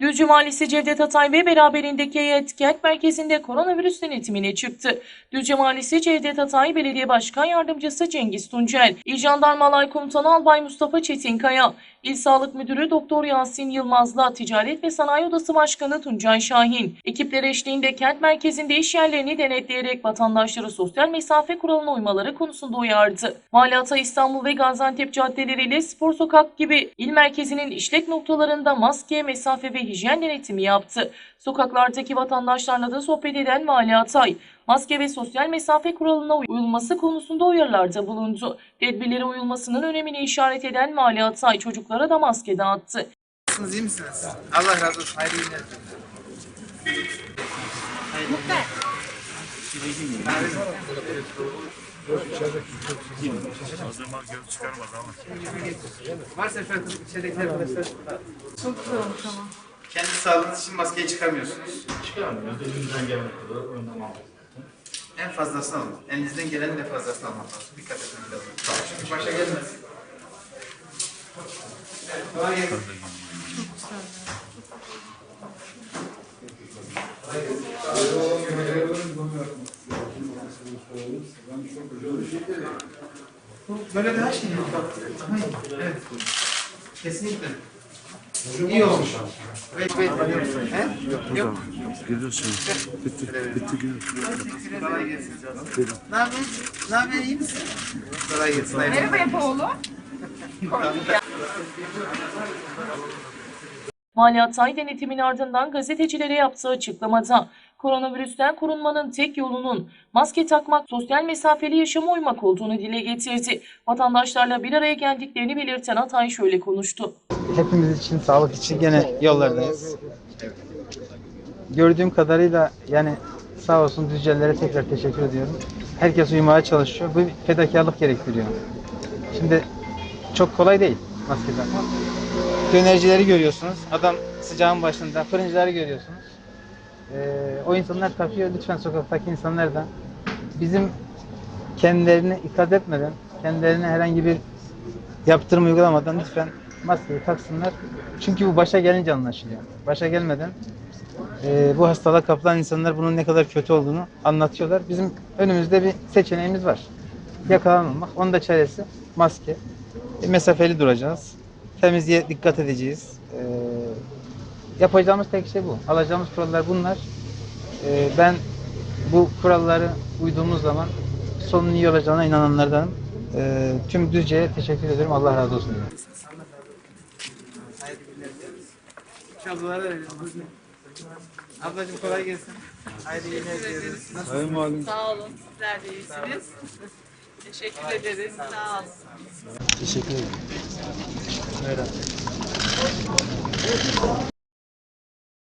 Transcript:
Düzce Valisi Cevdet Atay ve beraberindeki heyet kent merkezinde koronavirüs denetimine çıktı. Düzce Valisi Cevdet Atay, Belediye Başkan Yardımcısı Cengiz Tuncel, İl Jandarmalar Komutanı Albay Mustafa Çetinkaya, İl Sağlık Müdürü Doktor Yasin Yılmaz'la Ticaret ve Sanayi Odası Başkanı Tuncay Şahin, ekipler eşliğinde kent merkezinde iş yerlerini denetleyerek vatandaşları sosyal mesafe kuralına uymaları konusunda uyardı. Vali Atay İstanbul ve Gaziantep caddeleriyle spor sokak gibi il merkezinin işlek noktalarında maske, mesafe ve hijyen denetimi yaptı. Sokaklardaki vatandaşlarla da sohbet eden Vali Atay, maske ve sosyal mesafe kuralına uyulması konusunda uyarılarda bulundu. Tedbirlere uyulmasının önemini işaret eden Vali Atay çocuklara da maske dağıttı. Nasılsınız, iyi misiniz? Allah razı olsun. Hayırlı günler. Varsa şöyle içerideki arkadaşlar. Çok güzel olmuş ama. Kendi sağlığınız için maskeyi çıkarmıyorsunuz. Çıkaramıyoruz. Elimizden gelene kadar önlem aldık. En fazlasını alın. Elinizden gelenin en fazlasını almak lazım. Dikkat etmek lazım. Çünkü başa gelmez. Bu Böyle daha şey yok. Hayır, evet. Kesinlikle. İyi olmuş. He? Yok. Geliyorsun. Bitti. Bitti gelsin. Ne yapıyorsun? Ne yapıyorsun? İyi misin? Kolay gelsin. Merhaba Epoğlu. Vali Atay denetimin ardından gazetecilere yaptığı açıklamada koronavirüsten korunmanın tek yolunun maske takmak, sosyal mesafeli yaşama uymak olduğunu dile getirdi. Vatandaşlarla bir araya geldiklerini belirten Atay şöyle konuştu. hepimiz için, sağlık için gene yollardayız. Gördüğüm kadarıyla yani sağ olsun Düzcelilere tekrar teşekkür ediyorum. Herkes uyumaya çalışıyor. Bu fedakarlık gerektiriyor. Şimdi çok kolay değil maske takmak. Dönercileri görüyorsunuz. Adam sıcağın başında. Fırıncıları görüyorsunuz. Ee, o insanlar takıyor. Lütfen sokaktaki insanlar da bizim kendilerini ikaz etmeden, kendilerine herhangi bir yaptırım uygulamadan lütfen maskeyi taksınlar. Çünkü bu başa gelince anlaşılıyor. Başa gelmeden e, bu hastalığa kapılan insanlar bunun ne kadar kötü olduğunu anlatıyorlar. Bizim önümüzde bir seçeneğimiz var. Yakalanmamak. Onun da çaresi maske. E, mesafeli duracağız. Temizliğe dikkat edeceğiz. E, yapacağımız tek şey bu. Alacağımız kurallar bunlar. E, ben bu kuralları uyduğumuz zaman sonun iyi olacağına inananlardanım. E, tüm Düzce'ye teşekkür ederim. Allah razı olsun. diyorum. Ablalara verelim. Ablacığım kolay gelsin. Hayırlı günler diliyoruz. Nasılsınız? Sağ olun. Sizler de iyisiniz. Teşekkür ederiz. Sağ olun. Teşekkür ederim.